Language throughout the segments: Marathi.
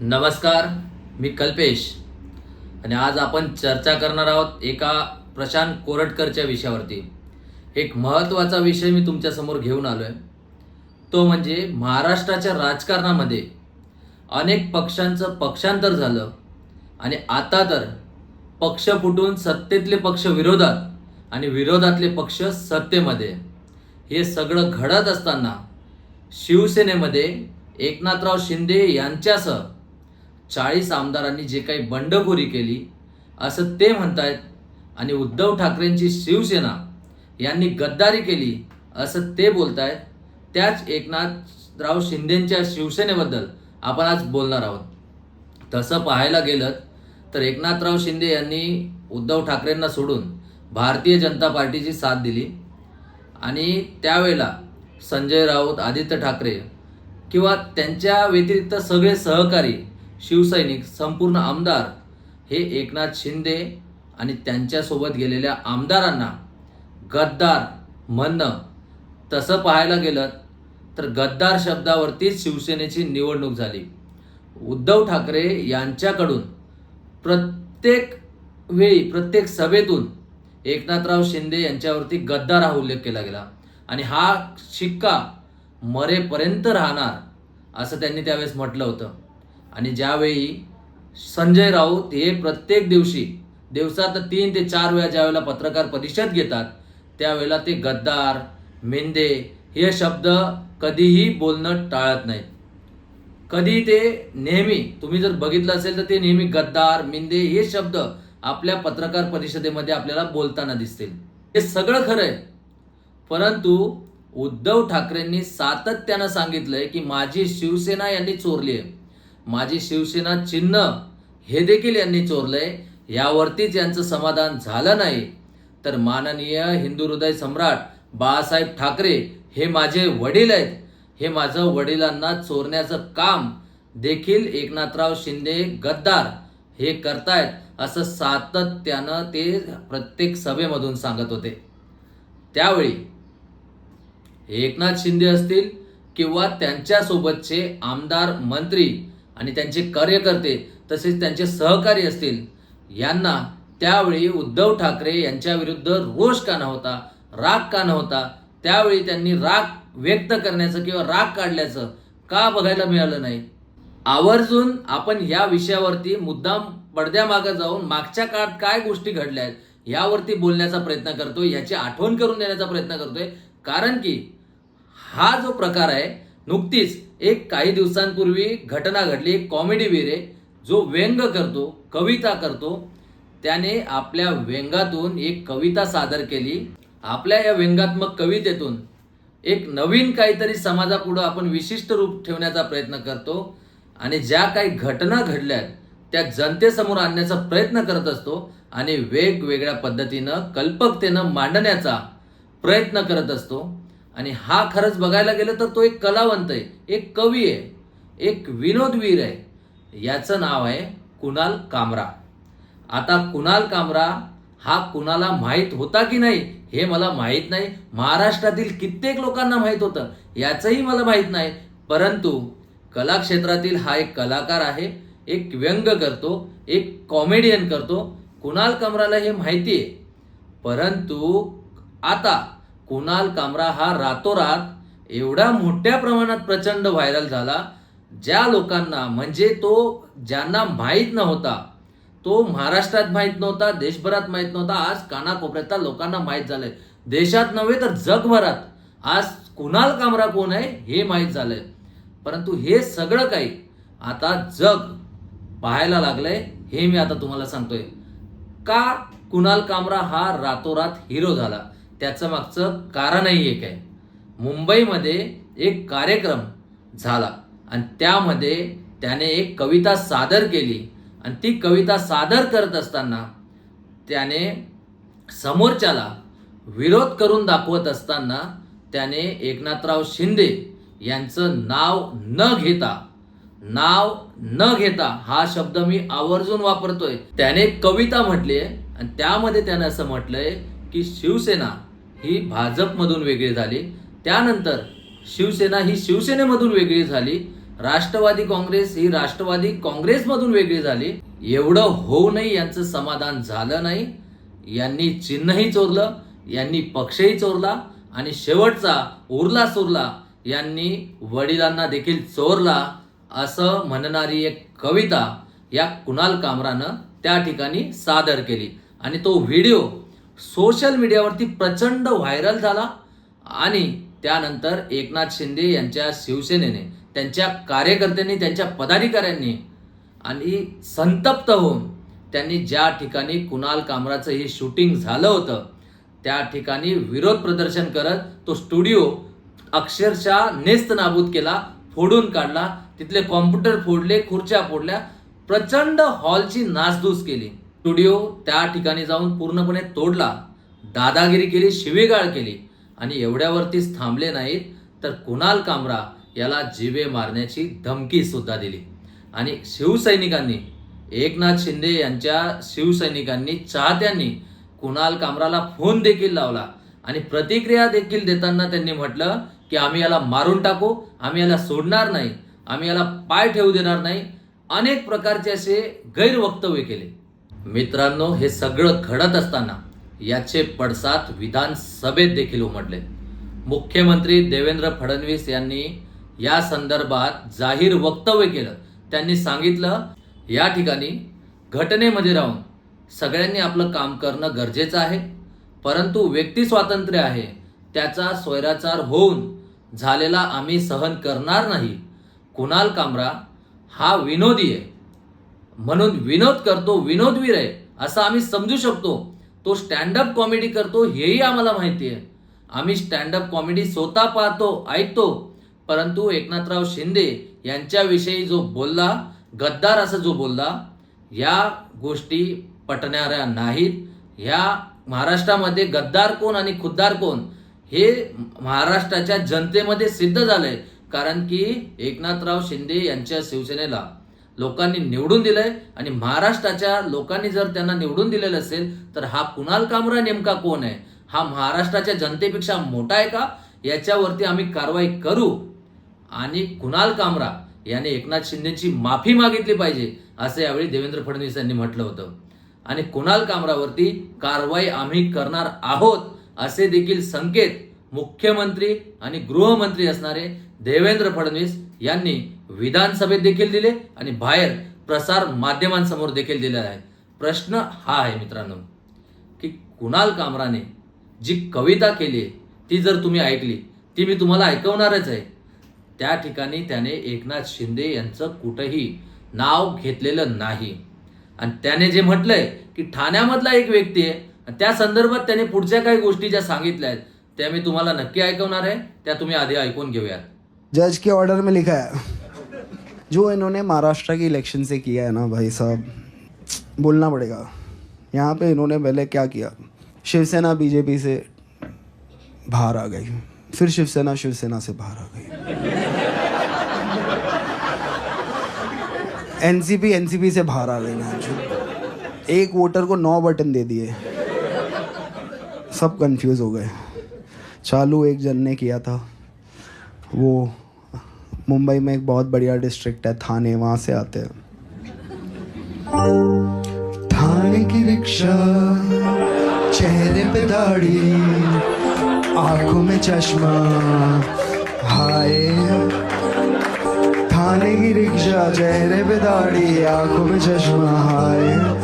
नमस्कार मी कल्पेश. आणि आज आपण चर्चा करणार आहोत एका प्रशांत कोरटकरच्या विषयावरती. एक महत्त्वाचा विषय मी तुमच्यासमोर घेऊन आलो आहे तो म्हणजे महाराष्ट्राच्या राजकारणामध्ये अनेक पक्षांचं पक्षांतर झालं आणि आता तर पक्ष फुटून सत्तेतले पक्ष विरोधात आणि विरोधातले पक्ष सत्तेमध्ये. हे सगळं घडत असताना शिवसेनेमध्ये एकनाथराव शिंदे यांच्यासह चाळीस आमदारांनी जे काही बंडखोरी केली असं ते म्हणतायत. आणि उद्धव ठाकरेंची शिवसेना यांनी गद्दारी केली असं ते बोलतायत. त्याच एकनाथराव शिंदेंच्या शिवसेनेबद्दल आपण आज बोलणार आहोत. तसं पाहायला गेलं तर एकनाथराव शिंदे यांनी उद्धव ठाकरेंना सोडून भारतीय जनता पार्टीची साथ दिली. आणि त्यावेळेला संजय राऊत आदित्य ठाकरे किंवा त्यांच्या व्यतिरिक्त सगळे सहकारी शिवसैनिक संपूर्ण आमदार हे एकनाथ शिंदे आणि त्यांच्यासोबत गेलेल्या आमदारांना गद्दार म्हणणं तसं पाहायला गेलं तर गद्दार शब्दावरतीच शिवसेनेची निवडणूक झाली. उद्धव ठाकरे यांच्याकडून प्रत्येक वेळी प्रत्येक सभेतून एकनाथराव शिंदे यांच्यावरती गद्दार हा उल्लेख केला गेला. आणि हा शिक्का मरेपर्यंत राहणार असं त्यांनी त्यावेळेस म्हटलं होतं. आणि ज्यावेळी संजय राऊत हे प्रत्येक दिवशी दिवसात तीन ते चार वेळा ज्यावेळेला पत्रकार परिषद घेतात त्यावेळेला ते गद्दार मेंदे हे शब्द कधीही बोलणं टाळत नाहीत. कधी ते नेहमी तुम्ही जर बघितलं असेल तर ते नेहमी गद्दार मिंदे हे शब्द आपल्या पत्रकार परिषदेमध्ये आपल्याला बोलताना दिसतील. हे सगळं खरं आहे. परंतु उद्धव ठाकरेंनी सातत्यानं सांगितलंय की माझी शिवसेना यांनी चोरली आहे. माझी शिवसेना चिन्ह हे देखील यांनी चोरलंय. यावरतीच यांचं समाधान झालं नाही. तर माननीय हिंदू हृदय सम्राट बाळासाहेब ठाकरे हे माझे वडील आहेत. हे माझं वडिलांना चोरण्याचं काम देखील एकनाथराव शिंदे गद्दार हे करतायत असं सातत्यानं ते प्रत्येक सभेमधून सांगत होते. त्यावेळी एकनाथ शिंदे असतील किंवा त्यांच्यासोबतचे आमदार मंत्री आणि त्यांचे कार्यकर्ते तसेच त्यांचे सहकारी असतील यांना त्यावेळी उद्धव ठाकरे यांच्याविरुद्ध रोष का नव्हता राग का नव्हता त्यावेळी त्यांनी राग व्यक्त करण्याचं किंवा राग काढल्याचं का बघायला मिळालं नाही? आवर्जून आपण या विषयावरती मुद्दाम पडद्यामागं जाऊन मागच्या काळात काय गोष्टी घडल्या आहेत यावरती बोलण्याचा प्रयत्न करतोय याची आठवण करून देण्याचा प्रयत्न करतोय. कारण की हा जो प्रकार आहे नुकतीच एक काही दिवसांपूर्वी घटना घडली एक कॉमेडी वीर आहे जो व्यंग करतो कविता करतो त्याने आपल्या व्यंगातून एक कविता सादर केली. आपल्या या व्यंगात्मक कवितेतून एक नवीन काहीतरी समाजापुढं आपण विशिष्ट रूप ठेवण्याचा प्रयत्न करतो आणि ज्या काही घटना घडल्यात त्या जनतेसमोर आणण्याचा प्रयत्न करत असतो आणि वेगवेगळ्या पद्धतीनं कल्पकतेनं मांडण्याचा प्रयत्न करत असतो. आणि हा खरंच बघायला गेलं तर तो एक कलावंत आहे एक कवी आहे एक विनोदवीर आहे. याचं नाव आहे कुणाल कामरा. आता कुणाल कामरा हा कुणाला माहीत होता की नाही हे मला माहीत नाही. महाराष्ट्रातील कित्येक लोकांना माहीत होतं याचंही मला माहीत नाही. परंतु कला क्षेत्रातील हा एक कलाकार आहे एक व्यंग करतो एक कॉमेडियन करतो. कुणाल कामराला हे माहिती आहे. परंतु आता कुणाल कामरा हा रातोरात एवढ्या मोठ्या प्रमाणात प्रचंड व्हायरल झाला ज्या लोकांना म्हणजे तो ज्यांना माहीत नव्हता तो महाराष्ट्रात माहीत नव्हता देशभरात माहीत नव्हता आज कानाकोपऱ्यातल्या लोकांना माहीत झालंय. देशात नव्हे तर जगभरात आज कुणाल कामरा कोण आहे हे माहीत झालंय. परंतु हे सगळं काही आता जग पाहायला लागलंय हे मी आता तुम्हाला सांगतोय. का कुणाल कामरा हा रातोरात हिरो झाला? त्याचं मागचं कारणही एक आहे. मुंबईमध्ये एक कार्यक्रम झाला आणि त्यामध्ये त्याने एक कविता सादर केली आणि ती कविता सादर करत असताना त्याने समोरच्याला विरोध करून दाखवत असताना त्याने एकनाथराव शिंदे यांचं नाव न घेता नाव न घेता हा शब्द मी आवर्जून वापरतोय. त्याने कविता म्हटली आहे आणि त्यामध्ये त्याने असं म्हटलंय की शिवसेना ही भाजपमधून वेगळी झाली. त्यानंतर शिवसेना ही शिवसेनेमधून वेगळी झाली. राष्ट्रवादी काँग्रेस ही राष्ट्रवादी काँग्रेसमधून वेगळी झाली. एवढं होऊनही यांचं समाधान झालं नाही. यांनी चिन्हही चोरलं यांनी पक्षही चोरला आणि शेवटचा उरला सुरला यांनी वडिलांना देखील चोरला असं म्हणणारी एक कविता या कुणाल कामरानं त्या ठिकाणी सादर केली. आणि तो व्हिडिओ सोशल मीडियावरती प्रचंड व्हायरल झाला आणि त्यानंतर एकनाथ शिंदे यांच्या शिवसेनेने त्यांच्या कार्यकर्त्यांनी त्यांच्या पदाधिकाऱ्यांनी आणि संतप्त होऊन त्यांनी ज्या ठिकाणी कुणाल कामराचं हे शूटिंग झालं होतं त्या ठिकाणी विरोध प्रदर्शन करत तो स्टुडिओ अक्षरशः नेस्त नाबूद केला फोडून काढला तिथले कॉम्प्युटर फोडले खुर्च्या फोडल्या प्रचंड हॉलची नासधूस केली. स्टुडिओ त्या ठिकाणी जाऊन पूर्णपणे तोडला. दादागिरी केली शिवीगाळ केली आणि एवढ्यावरतीच थांबले नाहीत तर कुणाल कामरा याला जिवे मारण्याची धमकी सुद्धा दिली. आणि शिवसैनिकांनी एकनाथ शिंदे यांच्या शिवसैनिकांनी चाहत्यांनी कुणाल कामराला फोन देखील लावला आणि प्रतिक्रिया देखील देताना त्यांनी म्हटलं की आम्ही याला मारून टाकू आम्ही याला सोडणार नाही आम्ही याला पाय ठेवू देणार नाही. अनेक प्रकारचे असे गैरवक्तव्य केले. मित्रांनो हे सगळं घडत असताना याचे पडसाद विधानसभेत देखील उमटले. मुख्यमंत्री देवेंद्र फडणवीस यांनी या संदर्भात जाहीर वक्तव्य केलं. त्यांनी सांगितलं या ठिकाणी घटनेमध्ये राहून सगळ्यांनी आपलं काम करणं गरजेचं आहे. परंतु व्यक्ती स्वातंत्र्य आहे. त्याचा स्वैराचार होऊन झालेला आम्ही सहन करणार नाही. कुणाल कामरा हा विनोदी आहे. म्हणून विनोद करतो विनोदवीर आहे असं आम्ही समजू शकतो. तो स्टँडअप कॉमेडी करतो हेही आम्हाला माहिती आहे. आम्ही स्टँडअप कॉमेडी स्वतः पाहतो ऐकतो. परंतु एकनाथराव शिंदे यांच्याविषयी जो बोलला गद्दार असं जो बोलला या गोष्टी पटणाऱ्या नाहीत. ह्या महाराष्ट्रामध्ये गद्दार कोण आणि खुद्दार कोण हे महाराष्ट्राच्या जनतेमध्ये सिद्ध झालंय. कारण की एकनाथराव शिंदे यांच्या शिवसेनेला लोकांनी निवडून दिलंय आणि महाराष्ट्राच्या लोकांनी जर त्यांना निवडून दिलेलं असेल तर हा कुणाल कामरा नेमका कोण आहे? हा महाराष्ट्राच्या जनतेपेक्षा मोठा आहे का? याच्यावरती आम्ही कारवाई करू. आणि कुणाल कामरा याने एकनाथ शिंदेची माफी मागितली पाहिजे असं यावेळी देवेंद्र फडणवीस यांनी म्हटलं होतं. आणि कुणाल कामरावरती कारवाई आम्ही करणार आहोत असे देखील संकेत मुख्यमंत्री आणि गृहमंत्री असणारे देवेंद्र फडणवीस यांनी विधानसभेत देखील दिले आणि बाहेर प्रसार माध्यमांसमोर देखील दिलेला आहे. प्रश्न हा आहे मित्रांनो की कुणाल कामराने जी कविता केली आहे ती जर तुम्ही ऐकली ती मी तुम्हाला ऐकवणारच आहे. त्या ठिकाणी त्याने एकनाथ शिंदे यांचं कुठंही नाव घेतलेलं नाही. आणि त्याने जे म्हटलंय की ठाण्यामधला एक व्यक्ती आहे त्या संदर्भात त्याने पुढच्या काही गोष्टी ज्या सांगितल्या आहेत त्या मी तुम्हाला नक्की ऐकवणार आहे त्या तुम्ही आधी ऐकून घेऊयात. जज के ऑर्डर में लिखा है. जो इन्होंने महाराष्ट्र के इलेक्शन से किया है ना भाई साहब, बोलना पड़ेगा। यहाँ पे इन्होंने पहले क्या किया? शिवसेना बीजेपी से बाहर आ गई। फिर शिवसेना शिवसेना से बाहर आ गई। एनसीपी एनसीपी से बाहर आ गई ना एक वोटर को नौ बटन दे दिए। सब कंफ्यूज हो गए। चालू एक जन ने किया था। वो मुंबई में एक बहुत बढ़िया डिस्ट्रिक्ट है, थाने, वहाँ से आते हैं। थाने की रिक्शा, चेहरे पे दाढ़ी, आँखों में चश्मा, हाय। थाने की रिक्शा, चेहरे पे दाढ़ी, आँखों में चश्मा, हाय।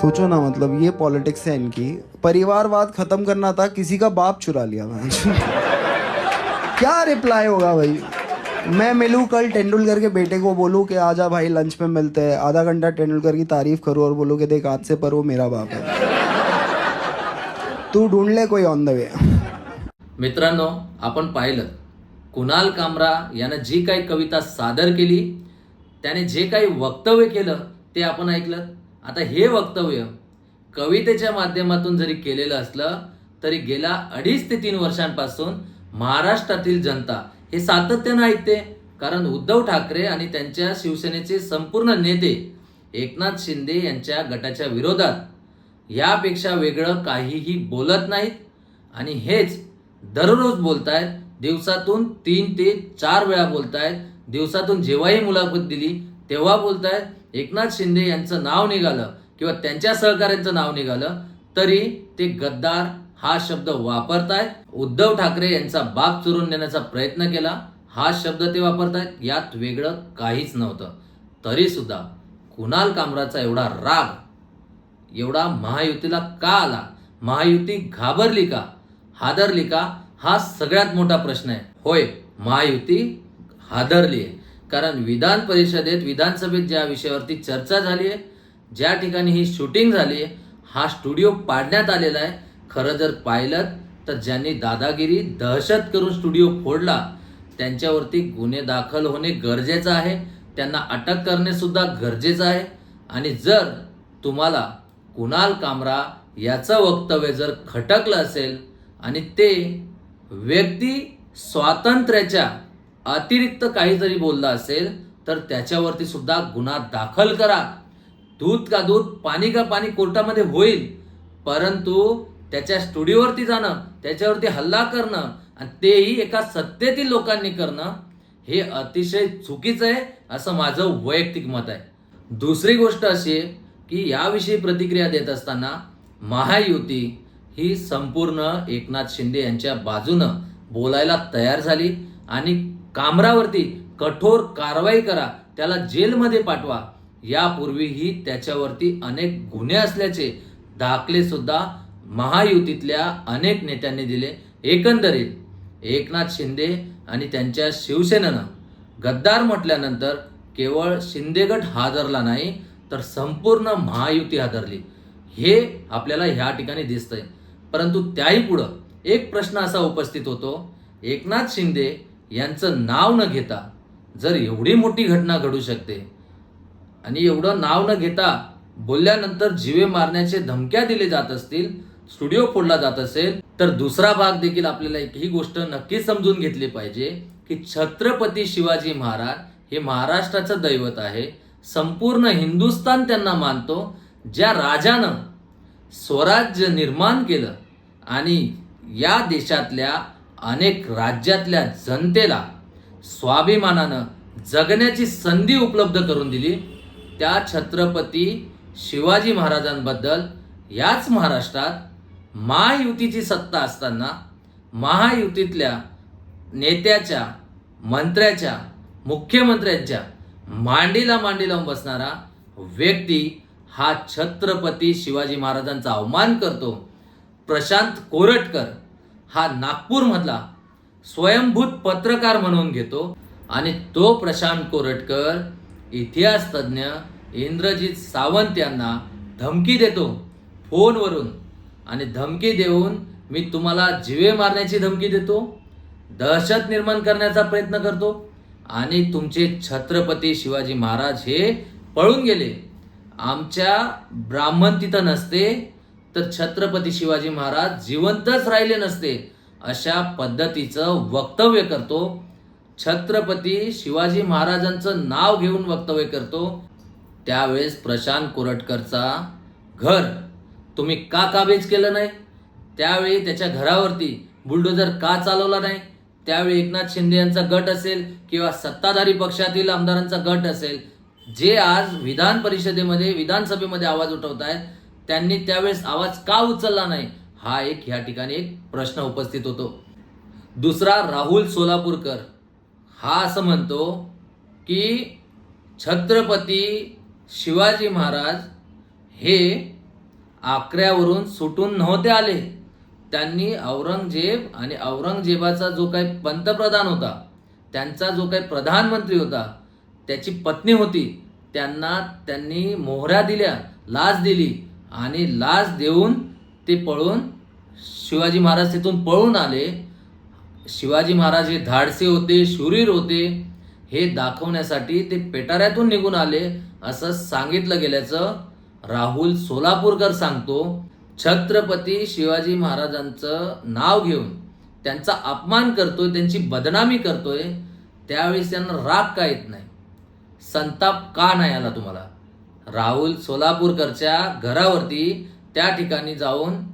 सोचो ना मतलब ये पॉलिटिक्स है इनकी। परिवारवाद खत्म करना था किसी का बाप चुरा लिया मैं। क्या रिप्लाई होगा भाई? मैं मिलूँ कल तेंदुलकर के बेटे को बोलूँ कि आजा भाई लंच में मिलते हैं। आधा घंटा तेंदुलकर की तारीफ करूँ और बोलूँ कि देख हाथ से पर वो मेरा बाप है। तू ढूंढ ले कोई ऑन द वे मित्रांनो आपण पाहिलं. कुणाल कामरा यानं जी काही कविता सादर केली त्याने जे काही वक्तव्य केलं ते आपण ऐकलं. आता हे वक्तव्य कवितेच्या माध्यमातून जरी केलेलं असलं तरी गेल्या अडीच ते तीन वर्षांपासून महाराष्ट्रातील जनता हे सातत्यानं ऐकते. कारण उद्धव ठाकरे आणि त्यांच्या शिवसेनेचे संपूर्ण नेते एकनाथ शिंदे यांच्या गटाच्या विरोधात यापेक्षा वेगळं काहीही बोलत नाहीत आणि हेच दररोज बोलतायत. दिवसातून तीन ते चार वेळा बोलतायत. दिवसातून जेव्हाही मुलाखत दिली तेव्हा बोलतायत. एकनाथ शिंदे यांचं नाव निघालं किंवा त्यांच्या सहकार्यांचं नाव निघालं तरी ते गद्दार हा शब्द वापरतायत. उद्धव ठाकरे यांचा बाप चुरून नेण्याचा प्रयत्न केला. हा शब्द ते वापरतायत. यात वेगळं काहीच नव्हतं. तरी सुद्धा कुणाल कामराचा एवढा राग एवढा महायुतीला का आला? महायुती घाबरली का? हादरली का? हा सगळ्यात मोठा प्रश्न आहे. होय महायुती हादरली आहे कारण विधान परिषदेत विधानसभेत ज्या विषयावरती चर्चा झाली आहे ज्या ठिकाणी ही शूटिंग झाली आहे हा स्टुडिओ पाडण्यात आलेला आहे. खरं जर पाहिलं तर ज्यांनी दादागिरी दहशत करून स्टुडिओ फोडला त्यांच्यावरती गुन्हे दाखल होणे गरजेचं आहे. त्यांना अटक करणे सुद्धा गरजेचं आहे. आणि जर तुम्हाला कुणाल कामरा याचं वक्तव्य जर खटकलं असेल आणि ते व्यक्ती स्वातंत्र्याच्या अतिरिक्त काहीतरी बोलला असेल तर त्याच्यावरती सुद्धा गुन्हा दाखल करा. दूध का दूध पाणी का पाणी कोर्टामध्ये होईल परंतु त्याच्या स्टुडिओवरती जाणं त्याच्यावरती हल्ला करणं आणि तेही एका सत्तेतील लोकांनी करणं हे अतिशय चुकीचं आहे असं माझं वैयक्तिक मत आहे. दुसरी गोष्ट अशी आहे की याविषयी प्रतिक्रिया देत असताना महायुती ही संपूर्ण एकनाथ शिंदे यांच्या बाजूनं बोलायला तयार झाली आणि कामरावरती कठोर कारवाई करा त्याला जेलमध्ये पाठवा. यापूर्वीही त्याच्यावरती अनेक गुन्हे असल्याचे दाखले सुद्धा महायुतीतल्या अनेक नेत्यांनी दिले. एकंदरीत एकनाथ शिंदे आणि त्यांच्या शिवसेनेनं गद्दार म्हटल्यानंतर केवळ शिंदेगट हादरला नाही तर संपूर्ण महायुती हादरली. हे आपल्याला ह्या ठिकाणी दिसतंय. परंतु त्याही पुढं एक प्रश्न असा उपस्थित होतो. एकनाथ शिंदे यांचं नाव न घेता जर एवढी मोठी घटना घडू शकते आणि एवढं नाव न घेता बोलल्यानंतर जीवे मारण्याचे धमक्या दिले जात असतील स्टुडिओ फोडला जात असेल तर दुसरा भाग देखील आपल्याला एक ही गोष्ट नक्की समजून घेतली पाहिजे की छत्रपती शिवाजी महाराज हे महाराष्ट्राचं दैवत आहे. संपूर्ण हिंदुस्थान त्यांना मानतो. ज्या राजानं स्वराज्य निर्माण केलं आणि या देशातल्या अनेक राज्यातल्या जनतेला स्वाभिमानानं जगण्याची संधी उपलब्ध करून दिली. त्या छत्रपती शिवाजी महाराजांबद्दल याच महाराष्ट्रात महायुतीची सत्ता असताना महायुतीतल्या नेत्याच्या मंत्र्याच्या मुख्यमंत्र्यांच्या मांडीला मांडी लावून बसणारा व्यक्ती हा छत्रपती शिवाजी महाराजांचा अवमान करतो. प्रशांत कोरटकर हा नागपूरमधला स्वयंभूत पत्रकार म्हणून घेतो आणि तो प्रशांत कोरटकर इतिहास तज्ज्ञ इंद्रजित सावंत यांना धमकी देतो फोनवरून. आणि धमकी देऊन मी तुम्हाला जिवे मारण्याची धमकी देतो दहशत निर्माण करण्याचा प्रयत्न करतो आणि तुमचे छत्रपती शिवाजी महाराज हे पळून गेले. आमच्या ब्राह्मण तिथं नसते तर छत्रपती शिवाजी महाराज जिवंतच राहिले नसते अशा पद्धतीचं वक्तव्य करतो. छत्रपती शिवाजी महाराजांचं नाव घेऊन वक्तव्य करतो. त्यावेळेस प्रशांत कोरटकरचा घर. तुम्ही का काबीज केलं नाही? त्यावेळी त्याच्या घरावरती बुलडोजर का चालवला नाही? त्यावेळी एकनाथ शिंदे यांचा गट असेल किंवा सत्ताधारी पक्षातील आमदारांचा गट असेल जे आज विधान परिषदेमध्ये विधानसभेमध्ये आवाज उठवत आहेत त्यांनी त्यावेळेस आवाज का उचलला नाही? हा एक ह्या ठिकाणी एक प्रश्न उपस्थित होतो. दुसरा राहुल सोलापूरकर. हा असं म्हणतो की छत्रपती शिवाजी महाराज हे आकऱ्यावरून सुटून नव्हते आले. त्यांनी औरंगजेब आणि औरंगजेबाचा जो काही पंतप्रधान होता त्यांचा जो काही प्रधानमंत्री होता त्याची पत्नी होती त्यांना त्यांनी मोहऱ्या दिल्या लाच दिली. आणि लाच देऊन ते पळून शिवाजी महाराज तिथून पळून आले. शिवाजी महाराज हे धाडसे होते शूरीर होते. हे दाखवण्यासाठी ते पेटाऱ्यातून निघून आले. असं सांगितलं गेल्याचं राहुल सोलापूरकर सांगतो. छत्रपती शिवाजी महाराजांचं नाव घेऊन त्यांचा अपमान करतोय त्यांची बदनामी करतोय त्यावेळेस त्यांना राग का येत नाही? संताप का नाही आला तुम्हाला? राहुल सोलापूरकरच्या घरावरती त्या ठिकाणी जाऊन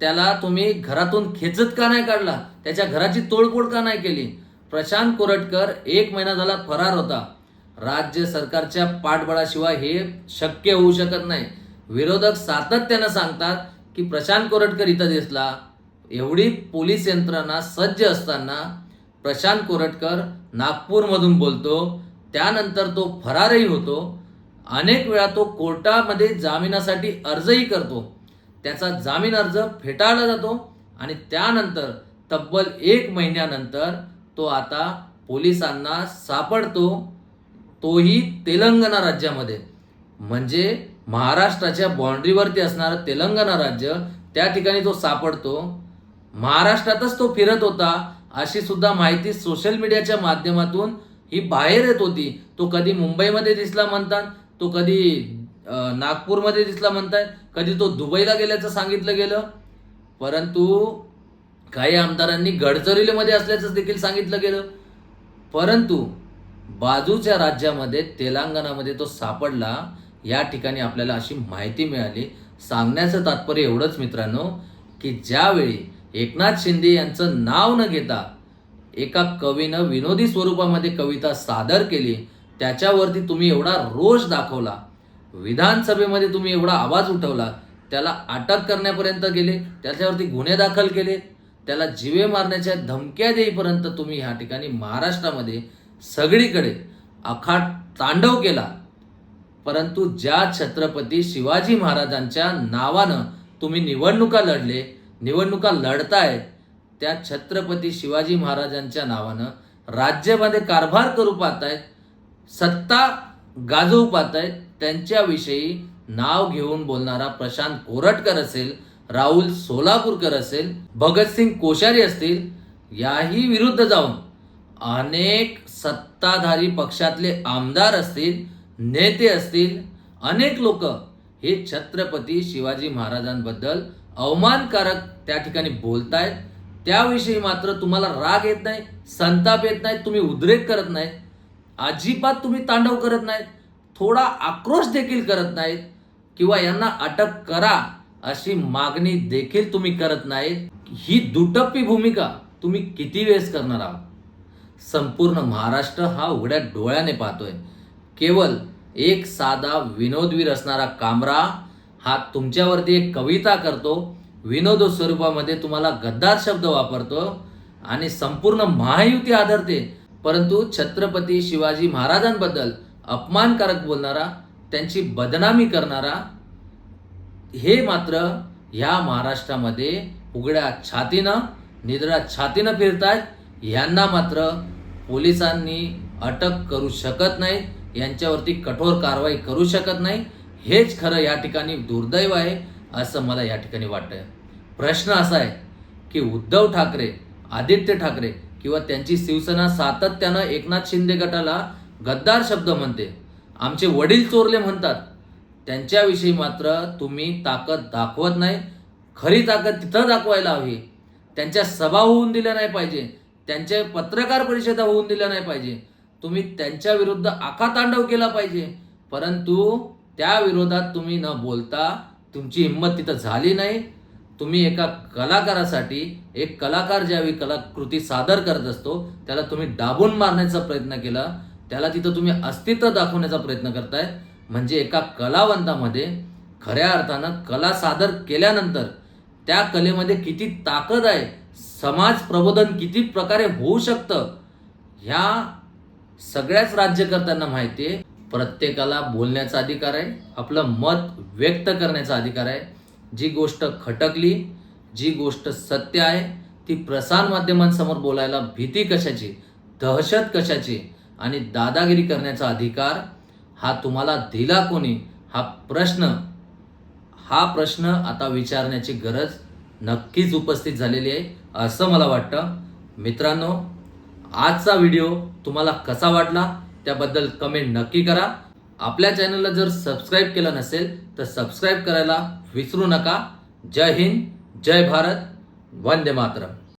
त्याला तुम्ही घरातून खेचत का नाही काढला? त्याच्या घराची तोडफोड का नाही केली? प्रशांत कोरटकर एक महिना झाला फरार होता. राज्य सरकारच्या पाठबळाशिवाय हे शक्य होऊ शकत नाही. विरोधक सातत्यानं सांगतात की प्रशांत कोरटकर इथं दिसला. एवढी पोलीस यंत्रणा सज्ज असताना प्रशांत कोरटकर नागपूरमधून बोलतो. त्यानंतर तो फरारही होतो. अनेक वेळा तो कोर्टामध्ये जामिनासाठी अर्जही करतो. त्याचा जामीन अर्ज फेटाळला जातो आणि त्यानंतर तब्बल एक महिन्यानंतर तो आता पोलिसांना सापडतो. तोही तेलंगणा राज्यामध्ये. म्हणजे महाराष्ट्राच्या बाँड्रीवरती असणारं तेलंगणा राज्य त्या ठिकाणी तो सापडतो. महाराष्ट्रातच तो फिरत होता अशी सुद्धा माहिती सोशल मीडियाच्या माध्यमातून ही बाहेर येत होती. तो कधी मुंबईमध्ये दिसला म्हणतात तो कधी नागपूरमध्ये दिसला म्हणताय कधी तो दुबईला गेल्याचं सांगितलं गेलं. परंतु काही आमदारांनी गडचिरोलीमध्ये असल्याचं देखील सांगितलं गेलं. परंतु बाजूच्या राज्यामध्ये तेलंगणामध्ये तो सापडला या ठिकाणी आपल्याला अशी माहिती मिळाली. सांगण्याचं तात्पर्य एवढंच मित्रांनो की ज्यावेळी एकनाथ शिंदे यांचं नाव न घेता एका कवीनं विनोदी स्वरूपामध्ये कविता सादर केली त्याच्यावरती तुम्ही एवढा रोष दाखवला विधानसभेमध्ये तुम्ही एवढा आवाज उठवला त्याला अटक करण्यापर्यंत गेले त्याच्यावरती गुन्हे दाखल केले त्याला जीवे मारण्याच्या धमक्या देईपर्यंत तुम्ही ह्या ठिकाणी महाराष्ट्रामध्ये सगळीकडे अखाट तांडव केला. परंतु ज्या छत्रपती शिवाजी महाराजांच्या नावानं तुम्ही निवडणुका लढले निवडणुका लढतायत त्या छत्रपती शिवाजी महाराजांच्या नावानं राज्यामध्ये कारभार करू पाहतायत सत्ता गाजवू पाहतायत त्यांच्याविषयी नाव घेऊन बोलणारा प्रशांत कोरटकर असेल राहुल सोलापूरकर असेल भगतसिंग कोश्यारी असतील याही विरुद्ध जाऊन अनेक सत्ताधारी पक्षातले आमदार असतील नेते असतील अनेक लोक हे छत्रपती शिवाजी महाराजांबद्दल अवमानकारक त्या ठिकाणी बोलतायत. त्याविषयी मात्र तुम्हाला राग येत नाही संताप येत नाही तुम्ही उद्रेक करत नाही. अजिबात तुम्ही तांडव करत नाहीत. थोडा आक्रोश देखील करत नाहीत. किंवा यांना अटक करा अशी मागणी देखील तुम्ही करत नाहीत. ही दुटप्पी भूमिका तुम्ही किती वेळेस करणार आहात? संपूर्ण महाराष्ट्र हा उघड्या डोळ्याने पाहतोय. केवळ एक साधा विनोदवीर असणारा कामरा हा तुमच्यावरती एक कविता करतो. विनोद स्वरूपामध्ये तुम्हाला गद्दार शब्द वापरतो. आणि संपूर्ण महायुती आदरते. परंतु छत्रपती शिवाजी महाराजांबद्दल अपमानकारक बोलणारा त्यांची बदनामी करणारा हे मात्र ह्या महाराष्ट्रामध्ये उघड्या छातीनं निद्रा छातीनं फिरतायत. यांना मात्र पोलिसांनी अटक करू शकत नाही यांच्यावरती कठोर कारवाई करू शकत नाही हेच खरं या ठिकाणी दुर्दैव आहे असं मला या ठिकाणी वाटतं प्रश्न असा आहे की उद्धव ठाकरे आदित्य ठाकरे किंवा त्यांची शिवसेना सातत्यानं एकनाथ शिंदे गटाला गद्दार शब्द म्हणते. आमचे वडील चोरले म्हणतात. त्यांच्याविषयी मात्र तुम्ही ताकद दाखवत नाही खरी ताकद तिथं दाखवायला हवी. त्यांच्या सभा होऊन दिल्या नाही पाहिजे. त्यांच्या पत्रकार परिषदा होऊन दिल्या नाही पाहिजे. तुम्ही त्यांच्या विरुद्ध आखातांडव केला पाहिजे. परंतु त्या विरोधात तुम्ही न बोलता तुमची हिंमत तिथं झाली नाही. तुम्ही एका कलाकारासाठी एक कलाकार ज्यावेळी कलाकृती सादर करत असतो त्याला तुम्ही डाबून मारण्याचा प्रयत्न केला त्याला तिथं तुम्ही अस्तित्व दाखवण्याचा प्रयत्न करताय. म्हणजे एका कलावंतामध्ये खऱ्या अर्थानं कला सादर केल्यानंतर त्या कलेमध्ये किती ताकद आहे समाज प्रबोधन किती प्रकारे होऊ शकतं ह्या सगळ्याच राज्यकर्त्यांना माहिती आहे. प्रत्येकाला बोलण्याचा अधिकार आहे आपलं मत व्यक्त करण्याचा अधिकार आहे. जी गोष्ट खटकली जी गोष्ट सत्य आहे ती प्रसार माध्यमांसमोर बोलायला भीती कशाची दहशत कशाची आणि दादागिरी करण्याचा अधिकार हा तुम्हाला दिला कोणी? हा प्रश्न हा प्रश्न आता विचारण्याची गरज नक्कीच उपस्थित झालेली आहे असं मला वाटतं. मित्रांनो आजचा व्हिडिओ तुम्हाला कसा वाटला त्याबद्दल कमेंट नक्की करा. आपल्या चॅनलला जर सबस्क्राईब केलं नसेल तर सबस्क्राईब करायला विसरू नका. जय हिंद जय भारत वंदे मातरम.